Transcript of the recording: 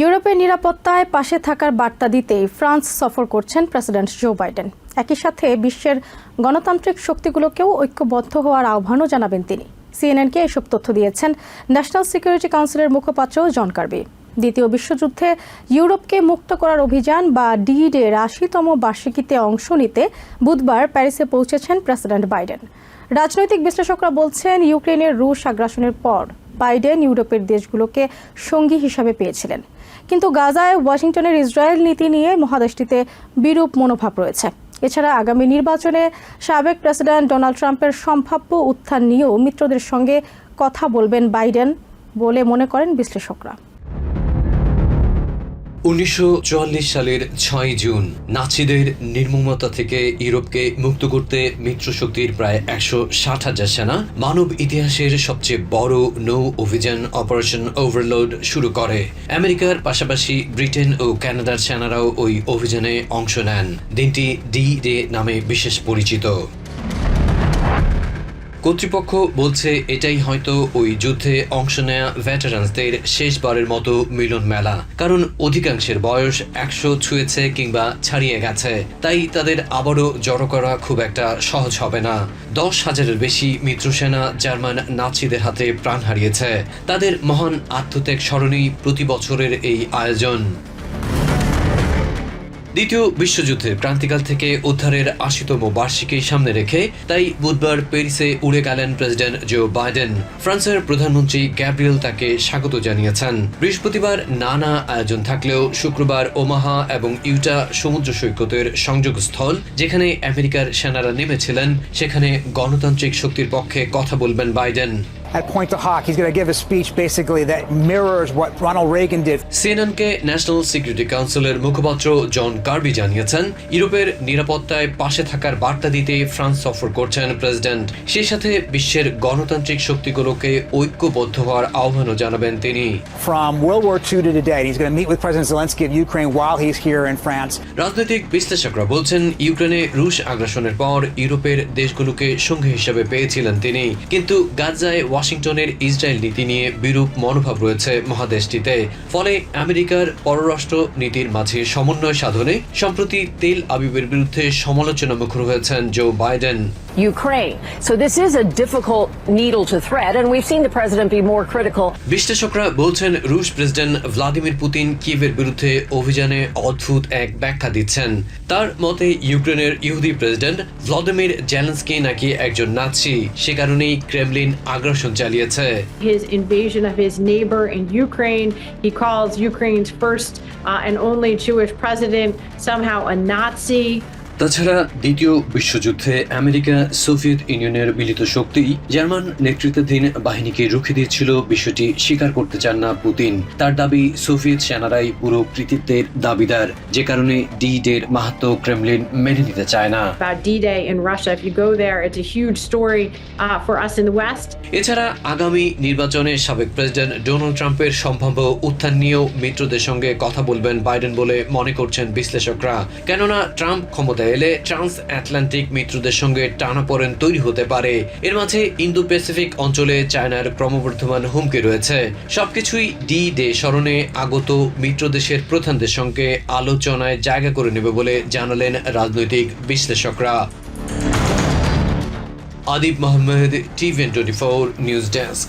ইউরোপের নিরাপত্তায় পাশে থাকার বার্তা দিতেই ফ্রান্স সফর করছেন প্রেসিডেন্ট জো বাইডেন। একই সাথে বিশ্বের গণতান্ত্রিক শক্তিগুলোকেও ঐক্যবদ্ধ হওয়ার আহ্বানও জানাবেন তিনি। সিএনএনকে এসব তথ্য দিয়েছেন ন্যাশনাল সিকিউরিটি কাউন্সিলের মুখপাত্র জন কার্বি। দ্বিতীয় বিশ্বযুদ্ধে ইউরোপকে মুক্ত করার অভিযান বা ডিড এর আশিতম বার্ষিকীতে অংশ নিতে বুধবার প্যারিসে পৌঁছেছেন প্রেসিডেন্ট বাইডেন। রাজনৈতিক বিশ্লেষকরা বলছেন, ইউক্রেনের রুশ আগ্রাসনের পর বাইডেন ইউরোপের দেশগুলোকে সঙ্গী হিসাবে পেয়েছিলেন। কিন্তু গাজায় ওয়াশিংটনের ইসরায়েল নীতি নিয়ে মহাদেশটিতে বিরূপ মনোভাব রয়েছে। এছাড়া আগামী নির্বাচনে সাবেক প্রেসিডেন্ট ডোনাল্ড ট্রাম্পের সম্ভাব্য উত্থান নিয়েও মিত্রদের সঙ্গে কথা বলবেন বাইডেন বলে মনে করেন বিশ্লেষকরা। উনিশশো চুয়াল্লিশ সালের ছয় জুন নাচিদের নির্মমতা থেকে ইউরোপকে মুক্ত করতে মিত্রশক্তির প্রায় একশো ষাট হাজার সেনা মানব ইতিহাসের সবচেয়ে বড় নৌ অভিযান অপারেশন ওভারলোড শুরু করে। আমেরিকার পাশাপাশি ব্রিটেন ও কানাডার সেনারাও ওই অভিযানে অংশ নেন। দিনটি ডি ডে নামে বিশেষ পরিচিত। কর্তৃপক্ষ বলছে এটাই হয়তো ওই যুদ্ধে অংশ নেয়া ভেটারান্সদের শেষবারের মতো মিলন মেলা। কারণ অধিকাংশের বয়স একশো ছুঁয়েছে কিংবা ছাড়িয়ে গেছে। তাই তাদের আবারও জড়ো করা খুব একটা সহজ হবে না। দশ হাজারের বেশি মিত্রসেনা জার্মান নাচিদের হাতে প্রাণ হারিয়েছে। তাদের মহান আত্মত্যাগ স্মরণেই প্রতি বছরের এই আয়োজন। দ্বিতীয় বিশ্বযুদ্ধের ক্রান্তিকাল থেকে উদ্ধারের আশিতম বার্ষিকী সামনে রেখে তাই বুধবার প্যারিসে উড়ে গেলেন প্রেসিডেন্ট জো বাইডেন। ফ্রান্সের প্রধানমন্ত্রী গ্যাব্রিয়েল তাকে স্বাগত জানিয়েছেন। বৃহস্পতিবার নানা আয়োজন থাকলেও শুক্রবার ওমাহা এবং ইউটা সমুদ্র সৈকতের সংযোগস্থল, যেখানে আমেরিকার সেনারা নেমেছিলেন, সেখানে গণতান্ত্রিক শক্তির পক্ষে কথা বলবেন Biden. At Point du Hoc, he's going to give a speech basically that mirrors what Ronald Reagan did. সিএনএনকে ন্যাশনাল সিকিউরিটি কাউন্সিলের মুখপাত্র জন কার্বি জানিয়েছেন ইউরোপের নিরাপত্তায় পাশে থাকার বার্তা দিতে ফ্রান্স সফর করছেন প্রেসিডেন্ট সেই সাথে বিশ্বের গণতান্ত্রিক শক্তিগুলোকে ঐক্যবদ্ধ হওয়ার আহ্বানও জানাবেন তিনি From World War II to today, and he's going to meet with President Zelensky of Ukraine while he's here in France. রাজনৈতিক বিশ্লেষকরা বলছেন ইউক্রেনে রুশ আগ্রাসনের পর ইউরোপের দেশগুলোকে সঙ্গী হিসেবে পেয়েছিলেন তিনি কিন্তু গাজায় ওয়াশিংটনের ইসরায়েল নীতি নিয়ে বিরূপ মনোভাব রয়েছে মহাদেশটিতে। ফলে আমেরিকার পররাষ্ট্র নীতির মাঝে সমন্বয় সাধনে সম্প্রতি তেল আবিবের বিরুদ্ধে সমালোচনা মুখর হয়েছেন Joe Biden. Ukraine. So this is a difficult needle to thread, and we've seen the president be more critical. বিশ্লেষকরা বলছেন রুশ প্রেসিডেন্ট ভ্লাদিমির পুতিন কিয়েভের বিরুদ্ধে অভিযানে অদ্ভুত এক ব্যাখ্যা দিচ্ছেন তার মতে ইউক্রেনের ইহুদি প্রেসিডেন্ট ভ্লাদিমির জেলেন্সকি নাকি একজন নাৎসি সে কারণেই ক্রেমলিন আগ্রাসন চালিয়েছে his invasion of his neighbor in Ukraine. He calls Ukraine's first uh, and only Jewish president somehow a Nazi. তাছাড়া দ্বিতীয় বিশ্বযুদ্ধে আমেরিকা সোভিয়েত ইউনিয়নের মিলিত শক্তি জার্মান নেতৃত্বাধীন বাহিনীকে রুখে দিয়েছিল বিষয়টি স্বীকার করতে চান না পুতিন। তার দাবি সোভিয়েত সেনারাই পুরো কৃতিত্বের দাবিদার যে কারণে ডি ডের মাহাত্ম ক্রেমলিন মেনে নিতে চায় না। Uh. এছাড়া আগামী নির্বাচনে সাবেক প্রেসিডেন্ট ডোনাল্ড ট্রাম্পের সম্ভাব্য উত্থান নিয়েও মিত্রদের সঙ্গে কথা বলবেন বাইডেন বলে মনে করছেন বিশ্লেষকরা। কেননা ট্রাম্প ক্ষমতায় এলে ট্রান্স আটলান্টিক মিত্রদের সঙ্গে টানাপোড়েন তৈরি হতে পারে। এর মাঝে ইন্দো প্যাসিফিক অঞ্চলে চায়নার ক্রমবর্ধমান হুমকি রয়েছে। সবকিছুই ডি ডে স্মরণে আগত মিত্র দেশের প্রধানদের সঙ্গে আলোচনায় জায়গা করে নেবে বলে জানালেন রাজনৈতিক বিশ্লেষকরা। Adib Mohammad টিভেন twenty four news desk.